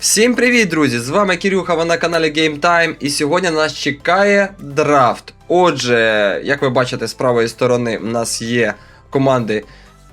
Всім привіт, друзі! З вами Кирюха, ви на каналі Game Time, і сьогодні нас чекає драфт. Отже, як ви бачите, з правої сторони в нас є команди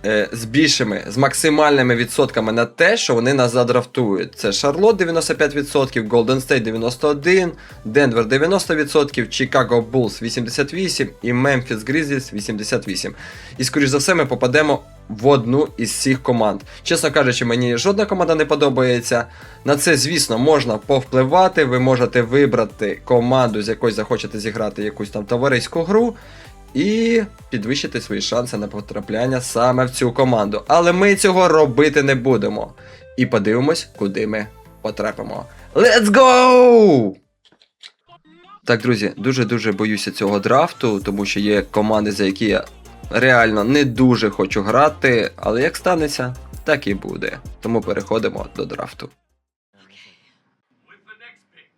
е, з більшими, з максимальними відсотками на те, що вони нас задрафтують. Це Шарлот 95%, Golden State 91%, Денвер 90%, Chicago Bulls 88% і Memphis Grizzlies 88%. І скоріш за все ми попадемо в одну із цих команд. Чесно кажучи, мені жодна команда не подобається. На це, звісно, можна повпливати. Ви можете вибрати команду, з якою захочете зіграти якусь там товариську гру. І підвищити свої шанси на потрапляння саме в цю команду. Але ми цього робити не будемо. І подивимось, куди ми потрапимо. Let's go! Так, друзі, дуже-дуже боюся цього драфту, тому що є команди, за які я реально не дуже хочу грати, але як станеться, так і буде. Тому переходимо до драфту. With the next pick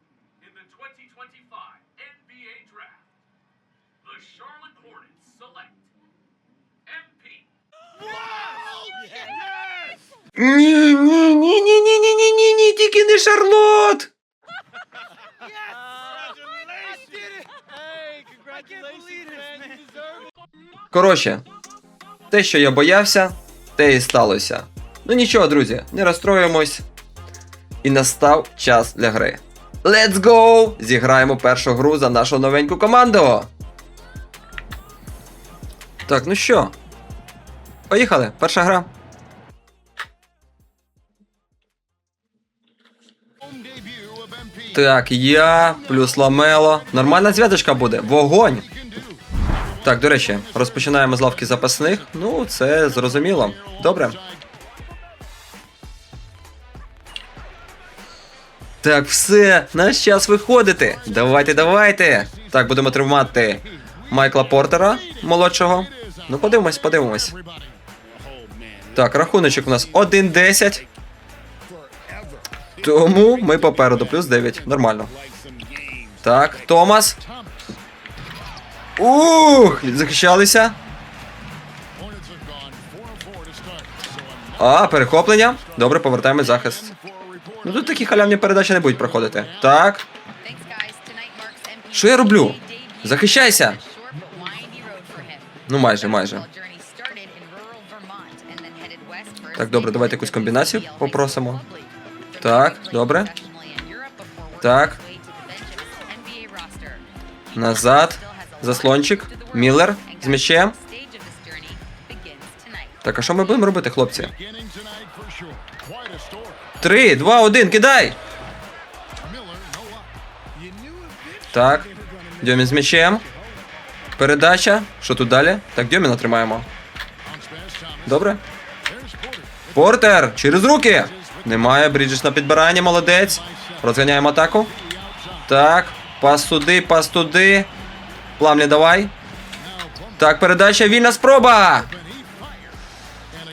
in the 2025 NBA Draft, the Charlotte Hornets select MP. Ні, ні, ні, ні, ні, ні, ні, ні, ні, тільки не Шарлот! Коротше, те, що я боявся, те і сталося. Ну нічого, друзі, не розстроюємось. І настав час для гри. Let's go! Зіграємо першу гру за нашу новеньку команду. Так, ну що? Поїхали, перша гра. Так, я плюс ламело. Нормальна зв'язочка буде. Вогонь. Так, до речі, розпочинаємо з лавки запасних. Ну, це зрозуміло. Добре. Так, все, наш час виходити. Давайте, давайте. Так, будемо тримати Майкла Портера молодшого. Ну, подивимось, подивимось. Так, рахуночок у нас 1-10. Тому ми попереду, плюс 9. Нормально. Так, Томас. Ух! Захищалися. А, перехоплення. Добре, повертаємо захист. Ну тут такі халявні передачі не будуть проходити. Так. Що я роблю? Захищайся! Ну, майже, майже. Так, добре, давайте якусь комбінацію попросимо. Так, добре. Так. Назад. Заслончик. Міллер з м'ячем. Так, а що ми будемо робити, хлопці? Три, два, один, кидай! Так. Дьомін з м'ячем. Передача. Що тут далі? Так, Дьоміна тримаємо. Добре. Портер! Через руки! Немає. Бріджес на підбиранні, молодець. Розганяємо атаку. Так. Пас туди, пас туди. Пламлі, давай. Так, передача, вільна спроба!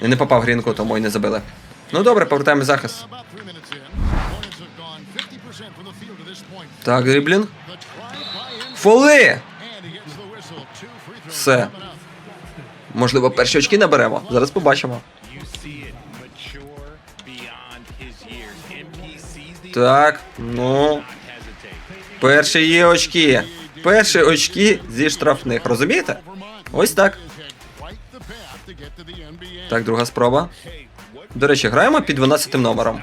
І не попав грінку, тому і не забили. Ну добре, повертаємо захист. Так, дріблінг. Фоли! Все. Можливо, перші очки наберемо. Зараз побачимо. Так, ну. Перші є очки. Перші очки зі штрафних. Розумієте? Ось так. Так, друга спроба. До речі, граємо під 12 номером.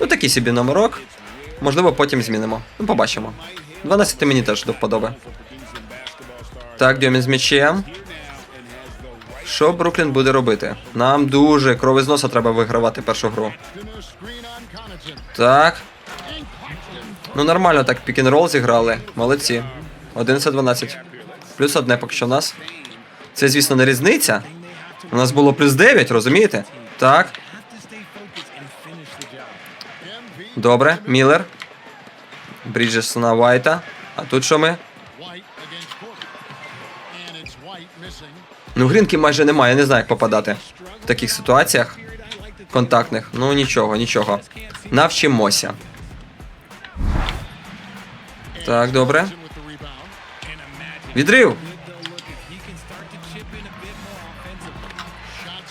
Ну такий собі номерок. Можливо, потім змінимо. Ну, побачимо. 12 мені теж до вподоби. Так, Дьомін з м'ячем. Що Бруклін буде робити? Нам дуже кров із носа треба вигравати першу гру. Так. Ну нормально так пік-н-рол зіграли. Молодці. 11-12. Плюс одне поки що в нас. Це, звісно, не різниця. У нас було плюс 9, розумієте? Так. Добре, Міллер. Бріджес на Вайта. А тут що ми? Ну, грінки майже немає, я не знаю, як попадати в таких ситуаціях контактних. Ну нічого, нічого. Навчимося. Так, добре. Відрив.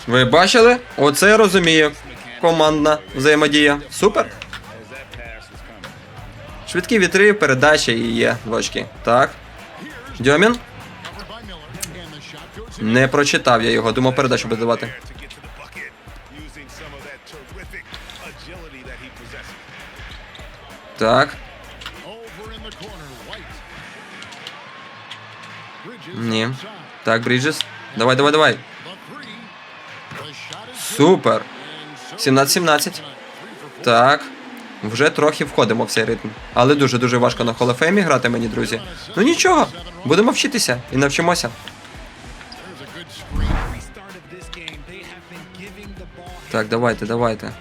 Ви бачили? Оце я розумію. Командна взаємодія. Супер. Швидкі вітри, передача і є два. Так. Дьомін. Не прочитав я його, думав передачу буде давати. to Ні. Так, Бріджес. Давай, давай, давай. Супер. 17-17. three for four. Так. Вже трохи входимо в цей ритм. Але дуже-дуже важко на холофеймі грати мені, друзі. Ну нічого, будемо вчитися і навчимося. Так, давайте, давайте.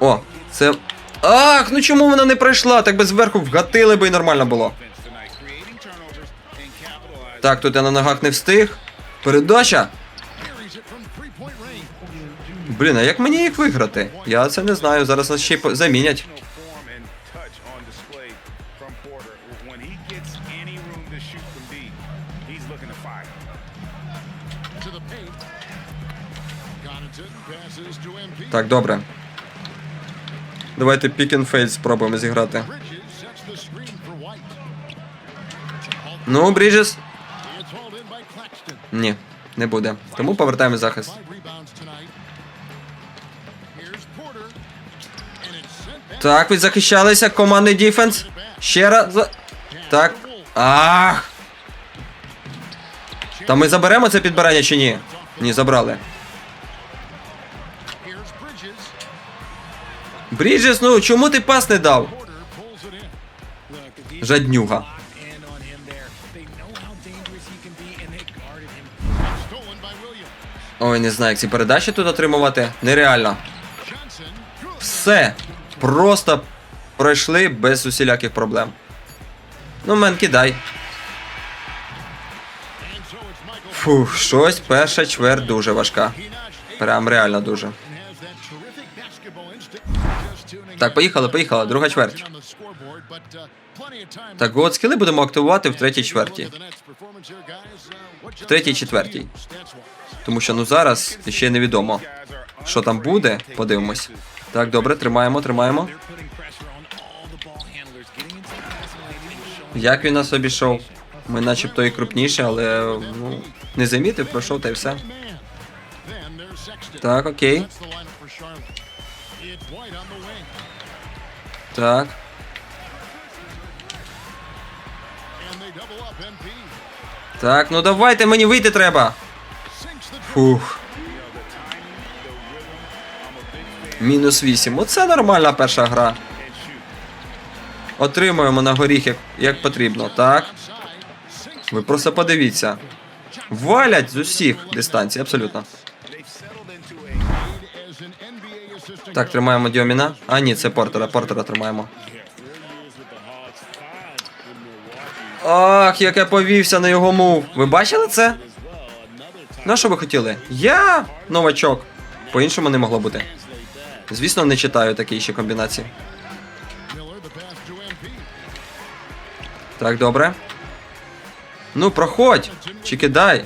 О, це. Ах, ну чому вона не пройшла? Так би зверху вгатили би і нормально було. Так, тут я на ногах не встиг. Передача. Блін, а як мені їх виграти? Я це не знаю. Зараз нас ще й замінять. Так, добре. Давайте and fade спробуємо зіграти. Ну, Бріджес. Ні, не буде. Тому повертаємо захист. Так, ви захищалися. Командний діфенс. Ще раз. Так. Ах! Та ми заберемо це підбирання чи ні? Ні, забрали. Бріджес, ну чому ти пас не дав? Жаднюга. Ой, не знаю, як ці передачі тут отримувати. Нереально. Все. Просто пройшли без усіляких проблем. Ну, мен, кидай. Фух, щось перша чверть дуже важка. Прям реально дуже. Так, поїхали, поїхали. Друга чверть. Так, от скіли будемо активувати в третій чверті. В третій, четвертій. Тому що ну зараз ще не відомо, що там буде. Подивимось. Так, добре, тримаємо, тримаємо. Як він нас обійшов? Ми начебто і крупніші, але ну, не замітив, пройшов та й все. Так, окей. Так. Так, ну давайте, мені вийти треба. Фух. Мінус 8. Оце нормальна перша гра. Отримуємо на горіх як, як потрібно, так? Ви просто подивіться. Валять з усіх дистанцій, абсолютно. Так, тримаємо Діоміна. А, ні, це Портера. Портера тримаємо. Ах, як я повівся на його мув. Ви бачили це? На що ви хотіли? Я новачок. По-іншому не могло бути. Звісно, не читаю такі ще комбінації. Так, добре. Ну, проходь. Чи кидай.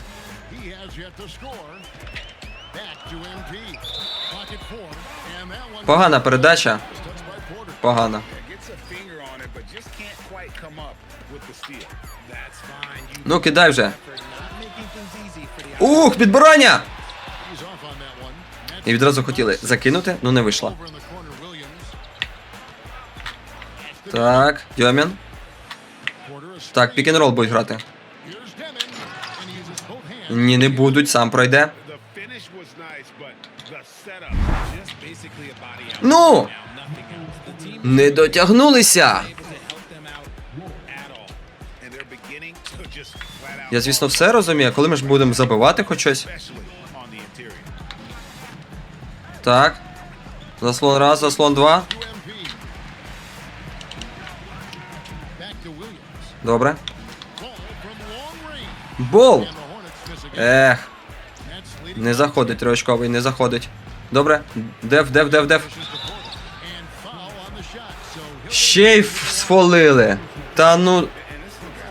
Погана передача. Погана. Ну, кидай вже. Ух, підбирання! І відразу хотіли закинути, ну не вийшло. Так, Дьомін. Так, будуть грати. And he uses both hands. Ні, не будуть, сам пройде. The finish was Я, звісно, все розумію, коли ми ж будемо забивати хоч щось. Так. Заслон раз, заслон два. Добре. Бол! Ех, не заходить триочковий, не заходить. Добре. Дев, дев, дев, дев. Ще й сфолили. Та ну.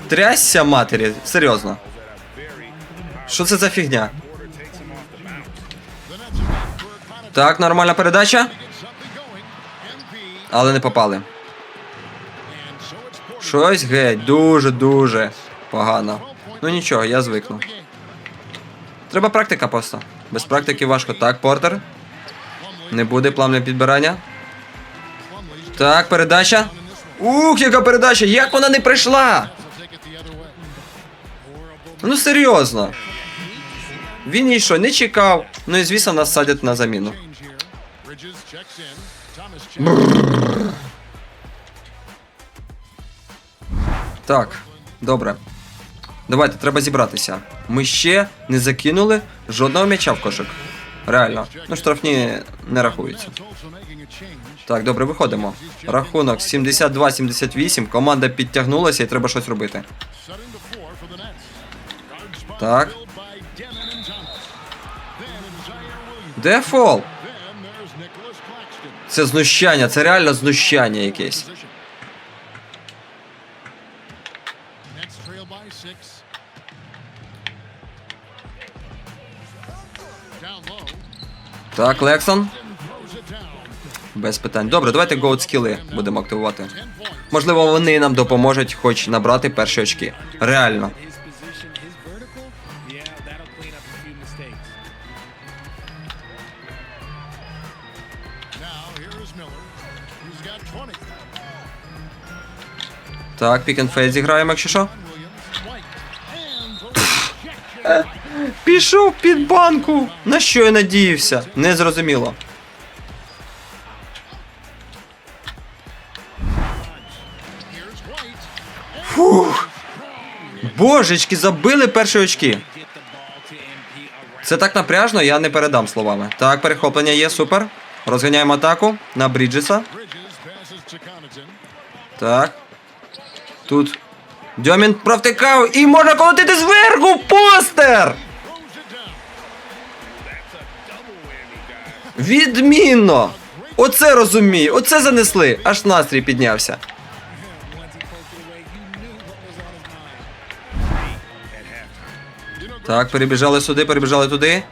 Трясся матері, серйозно. Що це за фігня? Так, нормальна передача, але не попали. Щось геть, дуже-дуже погано. Ну нічого, я звикну. Треба практика просто. Без практики важко. Так, Портер. Не буде плавне підбирання. Так, передача. Ух, яка передача! Як вона не прийшла? Ну серйозно. Він її що, не чекав. Ну і звісно, нас садять на заміну. Checks. Так, добре. Давайте, треба зібратися. Ми ще не закинули жодного м'яча в кошик. Реально. Ну, штрафні не рахуються. Так, добре, виходимо. Рахунок 72-78. Команда підтягнулася і треба щось робити. Williams. Де фол? Це знущання, це реально знущання якесь. Так, Лексон. Без питань. Добре, давайте гоут скіли будемо активувати. Можливо, вони нам допоможуть хоч набрати перші очки. Реально. Так, пік and фейс зіграємо, якщо що. Пішов під банку. На що я надіявся? Незрозуміло. White. Божечки, забили перші очки. Це так напряжно, я не передам словами. Так, перехоплення є, супер. Розганяємо атаку на Бріджеса. Так. Тут. Дьомін провтикав і можна колотити зверху постер! Відмінно! Оце розумію, оце занесли, аж настрій піднявся. Так, перебіжали сюди, перебіжали туди.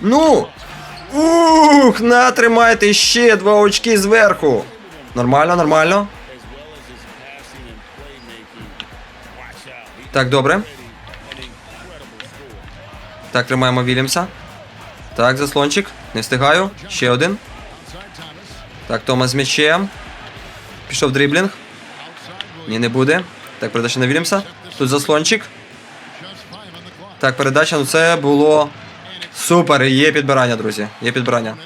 Ну! Ух, на, тримайте ще два очки зверху. Нормально, нормально. Так, добре. Так, тримаємо Вільямса. Так, заслончик. Не встигаю. Ще один. Так, Томас з м'ячем. Пішов дріблінг. Ні, не буде. Так, передача на Вільямса. Тут заслончик. Так, передача, ну це було супер. Є підбирання, друзі. Є підбирання.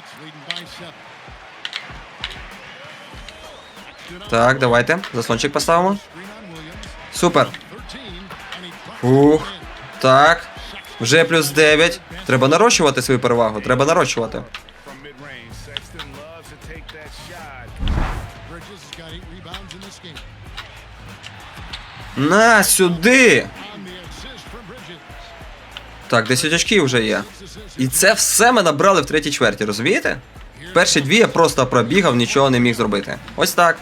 Так, давайте. Заслончик поставимо. Супер. Ух. Так. Вже плюс 9. Треба нарощувати свою перевагу. Треба нарощувати. На сюди. Так, 10 очків вже є. І це все ми набрали в третій чверті, розумієте? Перші дві я просто пробігав, нічого не міг зробити. Ось так.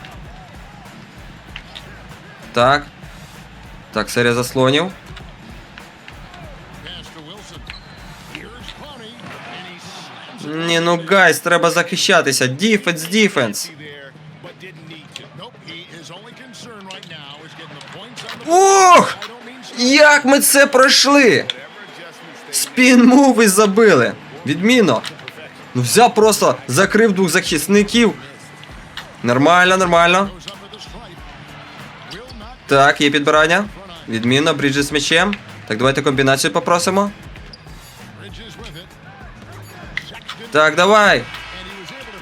Так. Так, серія заслонів. Ні, ну гайс, треба захищатися. Діфенс, діфенс. mean Як ми це пройшли? Спін муви забили. Відмінно. Ну взяв просто, закрив двох захисників. Нормально, нормально. Так, є підбирання. Відмінно, Бріджес з м'ячем. Так, давайте комбінацію попросимо. Так, давай.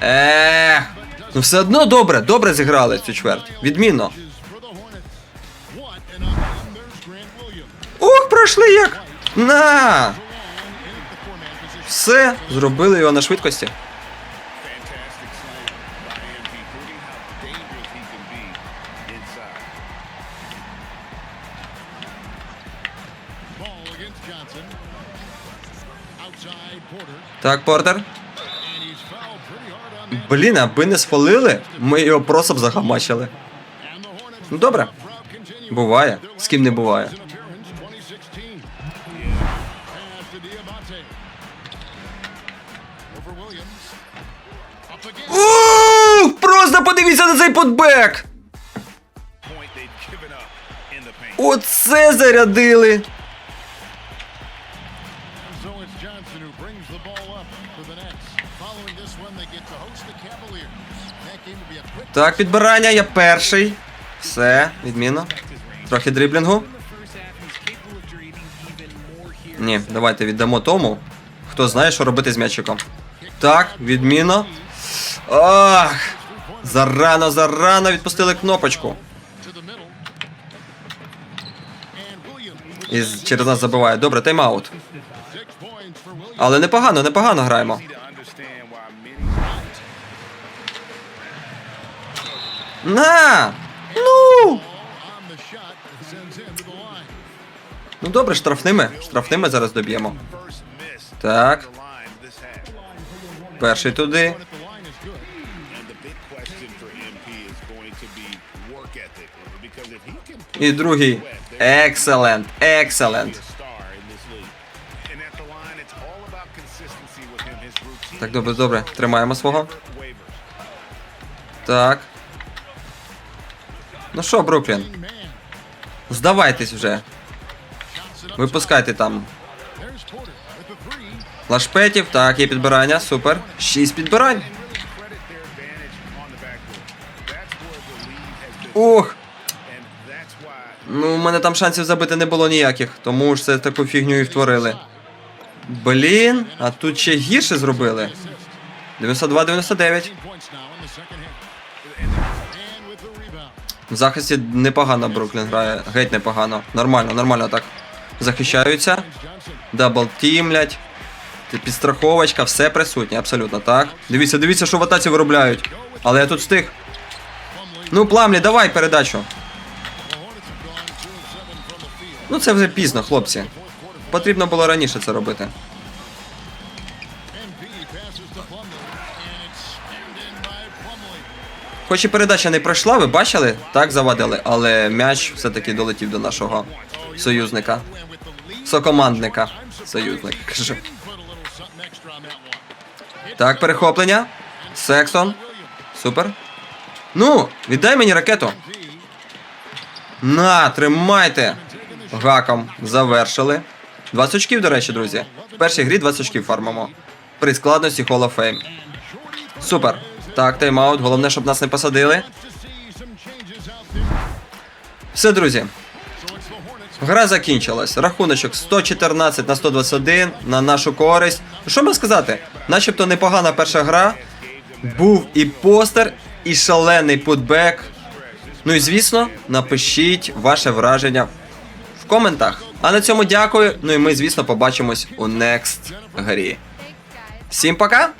Ех. Ну все одно добре, добре зіграли цю чверть. Відмінно. Ух, пройшли як. На! Все, зробили його на швидкості. Fantastic slam Блін, аби не спалили, ми його просто б загамачили. Ну добре. Буває. З ким не буває. An appearance 2016. Pass to Diabate. Over Williams. Up again. Ух, просто подивіться на цей paint. Оце зарядили! Так, підбирання, я перший. Все, відмінно. Трохи here. Ні, давайте віддамо тому, хто знає, що робити з м'ячиком. Так, відмінно. Ах! Зарано, зарано відпустили кнопочку. І через нас забиває. Добре, тайм-аут. Але непогано, непогано граємо. The line. Ну добре, штрафними. Штрафними зараз доб'ємо. Так, перший туди. І другий. Екселент, екселент. Так, добре, добре. Тримаємо свого. Так. Ну що, Бруклін, здавайтесь вже. Випускайте там лашпетів. Так, є підбирання. Супер. Шість підбирань. Why Ну, у мене там шансів забити не було ніяких, тому ж це таку фігню і втворили. Блін, а тут ще гірше зробили. 92-99. В захисті непогано Бруклін грає, геть непогано. Нормально, нормально так. Захищаються. Дабл тімлять. Підстраховочка, все присутнє, абсолютно так. Дивіться, дивіться, що в атаці виробляють. Але я тут встиг. Ну, пламлі, давай передачу. The Hornets have gone 2 of 7 from the field. Ну це вже пізно, хлопці. Потрібно було раніше це робити. Хоч і передача не пройшла, ви бачили? Так завадили, але м'яч все-таки долетів до нашого союзника. Сокомандника. Союзник, кажу. Так, перехоплення. Сексон. Супер. Ну, віддай мені ракету. На, тримайте. Гаком завершили. 20 очків, до речі, друзі. В першій грі 20 очків фармимо. При складності Hall of Fame. Супер. Так, тайм-аут. Головне, щоб нас не посадили. Все, друзі. Гра закінчилась. Рахуночок 114 на 121 на нашу користь. Що можна сказати? Начебто непогана перша гра. Був і постер, і шалений путбек. Ну і звісно, напишіть ваше враження в коментах. А на цьому дякую. Ну і ми, звісно, побачимось у next грі. Всім пока!